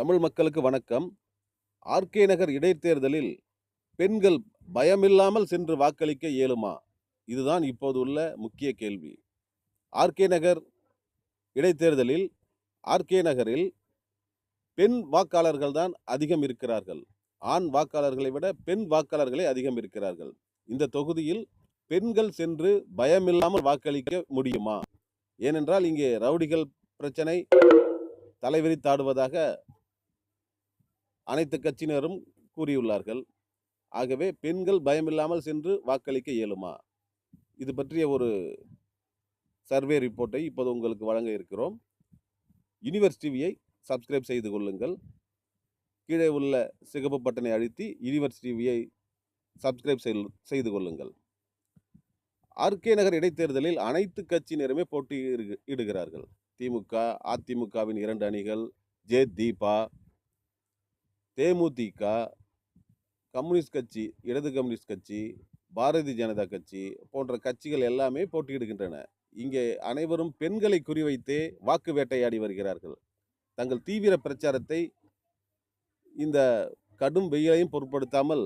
தமிழ் மக்களுக்கு வணக்கம். ஆர்கே நகர் இடைத்தேர்தலில் பெண்கள் பயமில்லாமல் சென்று வாக்களிக்க இயலுமா? இதுதான் இப்போது உள்ள முக்கிய கேள்வி. ஆர்கே நகர் இடைத்தேர்தலில் ஆர்கே நகரில் பெண் வாக்காளர்கள் தான் அதிகம் இருக்கிறார்கள். ஆண் வாக்காளர்களை விட பெண் வாக்காளர்களே அதிகம் இருக்கிறார்கள். இந்த தொகுதியில் பெண்கள் சென்று பயமில்லாமல் வாக்களிக்க முடியுமா? ஏனென்றால் இங்கே ரவுடிகள் பிரச்சனை தலைவிரித்தாடுவதாக அனைத்து கட்சியினரும் கூறியுள்ளார்கள். ஆகவே பெண்கள் பயமில்லாமல் சென்று வாக்களிக்க இயலுமா? இது பற்றிய ஒரு சர்வே ரிப்போர்ட்டை இப்போது உங்களுக்கு வழங்க இருக்கிறோம். யூனிவர்ஸ் டிவியை சப்ஸ்கிரைப் செய்து கொள்ளுங்கள். கீழே உள்ள சிகப்பு பட்டனை அழுத்தி யூனிவர்ஸ் டிவியை சப்ஸ்கிரைப் செய்து கொள்ளுங்கள். ஆர்கே நகர் இடைத்தேர்தலில் அனைத்து கட்சியினருமே போட்டி இடுகிறார்கள் திமுக அதிமுகவின் இரண்டு அணிகள் ஜே தீபா தேமுதிக கம்யூனிஸ்ட் கட்சி இடது கம்யூனிஸ்ட் கட்சி பாரதிய ஜனதா கட்சி போன்ற கட்சிகள் எல்லாமே போட்டியிடுகின்றன. இங்கே அனைவரும் பெண்களை குறிவைத்தே வாக்கு வேட்டையாடி வருகிறார்கள். தங்கள் தீவிர பிரச்சாரத்தை இந்த கடும் வெயிலையும் பொருட்படுத்தாமல்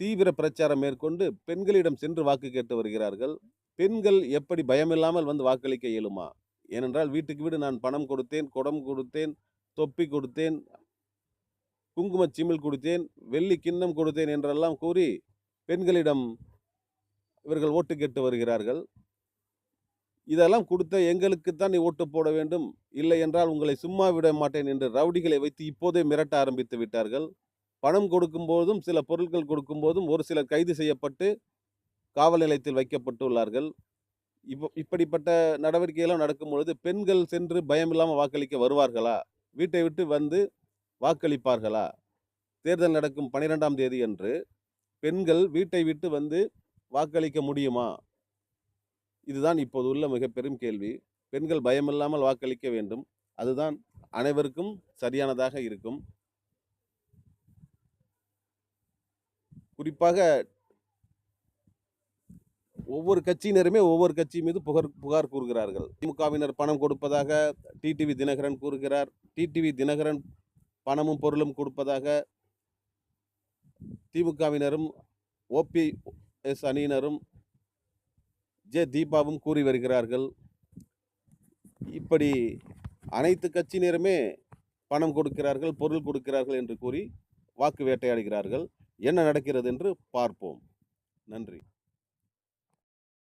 தீவிர பிரச்சாரம் மேற்கொண்டு பெண்களிடம் சென்று வாக்கு கேட்டு வருகிறார்கள். பெண்கள் எப்படி பயமில்லாமல் வந்து வாக்களிக்க இயலுமா? ஏனென்றால் வீட்டுக்கு வீடு நான் பணம் கொடுத்தேன் குடம் கொடுத்தேன் தொப்பி கொடுத்தேன் குங்கும சிமிழ் கொடுத்தேன் வெள்ளி கிண்ணம் கொடுத்தேன் என்றெல்லாம் கூறி பெண்களிடம் இவர்கள் ஓட்டு கேட்டு வருகிறார்கள். இதெல்லாம் கொடுத்த எங்களுக்குத்தான் நீ ஓட்டு போட வேண்டும். இல்லை என்றால் உங்களை சும்மா விட மாட்டேன் என்று ரவுடிகளை வைத்து இப்போதே மிரட்ட ஆரம்பித்து விட்டார்கள். பணம் கொடுக்கும்போதும் சில பொருட்கள் கொடுக்கும்போதும் ஒரு சிலர் கைது செய்யப்பட்டு காவல் நிலையத்தில் வைக்கப்பட்டுள்ளார்கள். இப்போ இப்படிப்பட்ட நடவடிக்கையெல்லாம் நடக்கும் பொழுது பெண்கள் சென்று பயமில்லாமல் வாக்களிக்க வருவார்களா? வீட்டை விட்டு வந்து வாக்களிப்பார்களா? தேர்தல் நடக்கும் பனிரெண்டாம் தேதி அன்று பெண்கள் வீட்டை விட்டு வந்து வாக்களிக்க முடியுமா? இதுதான் இப்போது உள்ள மிக பெரும் கேள்வி. பெண்கள் பயமில்லாமல் வாக்களிக்க வேண்டும். அதுதான் அனைவருக்கும் சரியானதாக இருக்கும். குறிப்பாக ஒவ்வொரு கட்சியினருமே ஒவ்வொரு கட்சி மீது புகார் புகார் கூறுகிறார்கள். திமுகவினர் பணம் கொடுப்பதாக டிடிவி தினகரன் கூறுகிறார். டிடிவி தினகரன் பணமும் பொருளும் கொடுப்பதாக திமுகவினரும் ஓபிஎஸ் அணியினரும் ஜே தீபாவும் கூறி வருகிறார்கள். இப்படி அனைத்து கட்சியினருமே பணம் கொடுக்கிறார்கள் பொருள் கொடுக்கிறார்கள் என்று கூறி வாக்கு வேட்டையாடுகிறார்கள். என்ன நடக்கிறது என்று பார்ப்போம். நன்றி.